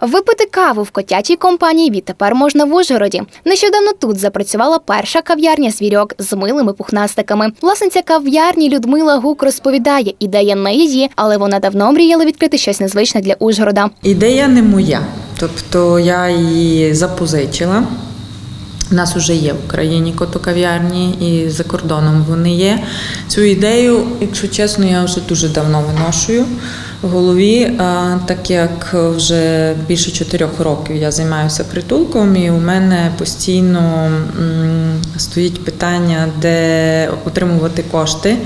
Випити каву в котячій компанії відтепер можна в Ужгороді. Нещодавно тут запрацювала перша кав'ярня звірьок з милими пухнастиками. Власниця кав'ярні Людмила Гук розповідає, ідея не її, але вона давно мріяла відкрити щось незвичне для Ужгорода. Ідея не моя, тобто я її запозичила. У нас вже є в Україні котокав'ярні і за кордоном вони є. Цю ідею, якщо чесно, я вже дуже давно виношую в голові, так як вже більше чотирьох років я займаюся притулком, і у мене постійно стоїть питання, де отримувати кошти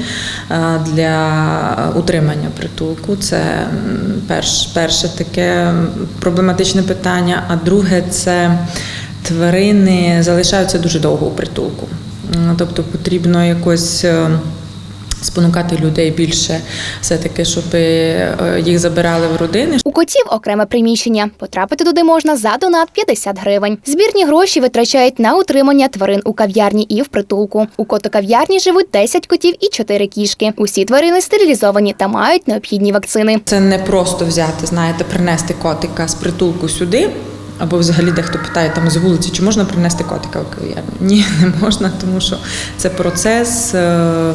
для утримання притулку. Це перш, перше таке проблематичне питання. А друге це тварини залишаються дуже довго у притулку. Тобто потрібно якось. е, Спонукати людей більше все-таки, щоб е, їх забирали в родини, У котів окреме приміщення. Потрапити туди можна за донат 50 гривень. Збірні гроші витрачають на утримання тварин у кав'ярні і в притулку. У котокав'ярні живуть 10 котів і 4 кішки. Усі тварини стерилізовані та мають необхідні вакцини. Це не просто взяти, знаєте, принести котика з притулку сюди. Або взагалі дехто питає там з вулиці, чи можна принести котика в кав'ярню? Ні, не можна, тому що це процес. е, е,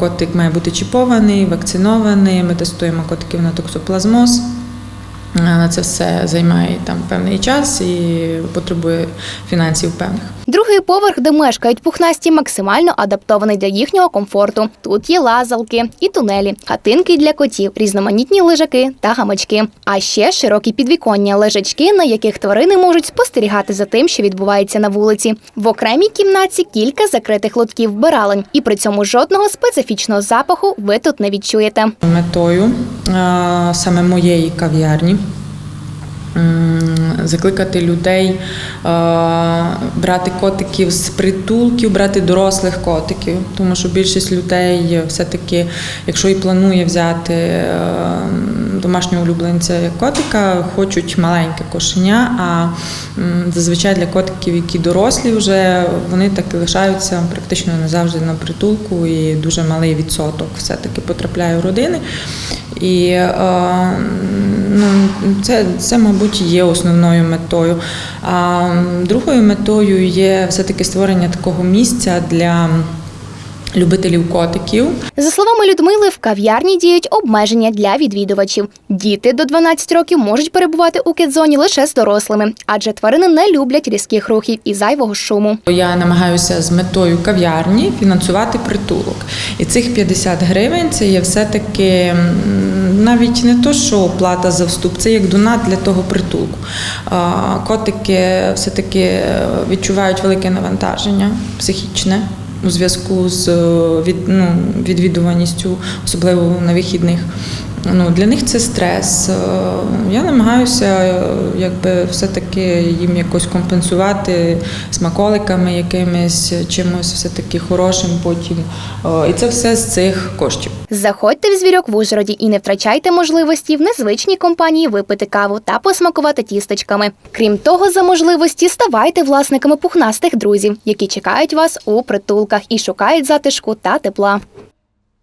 Котик має бути чіпований, вакцинований. Ми тестуємо котиків на токсоплазмоз. Е, Це все займає там певний час і потребує фінансів певних. Другий поверх, де мешкають пухнасті, максимально адаптований для їхнього комфорту. Тут є лазалки і тунелі, хатинки для котів, різноманітні лежаки та гамачки. А ще широкі підвіконня, лежачки, на яких тварини можуть спостерігати за тим, що відбувається на вулиці. В окремій кімнаті кілька закритих лотків вбиралень, і при цьому жодного специфічного запаху ви тут не відчуєте. Метою саме моєї кав'ярні закликати людей е, брати котиків з притулків, брати дорослих котиків, тому що більшість людей все-таки, якщо і планує взяти е, домашнього улюбленця як котика, хочуть маленьке кошеня. А зазвичай для котиків, які дорослі вже, вони так і лишаються практично не завжди на притулку, і дуже малий відсоток все-таки потрапляє в родини. І е, ну, це, це, мабуть, є основною метою. А другою метою є все-таки створення такого місця для любителів котиків. За словами Людмили, в кав'ярні діють обмеження для відвідувачів. Діти до 12 років можуть перебувати у кідзоні лише з дорослими, адже тварини не люблять різких рухів і зайвого шуму. Я намагаюся з метою кав'ярні фінансувати притулок. І цих 50 гривень це є все-таки навіть не то, що плата за вступ, це як донат для того притулку. Котики все-таки е, відчувають велике навантаження психічне. У зв'язку з е, від, ну, відвідуваністю, особливо на вихідних. Ну, для них це стрес. Е, Я намагаюся е, якби, все-таки їм якось компенсувати смаколиками, якимись чимось все-таки хорошим потім. Е, І це все з цих коштів. Заходьте в звірок в Ужгороді і не втрачайте можливості в незвичній компанії випити каву та посмакувати тістечками. Крім того, за можливості ставайте власниками пухнастих друзів, які чекають вас у притулках і шукають затишку та тепла.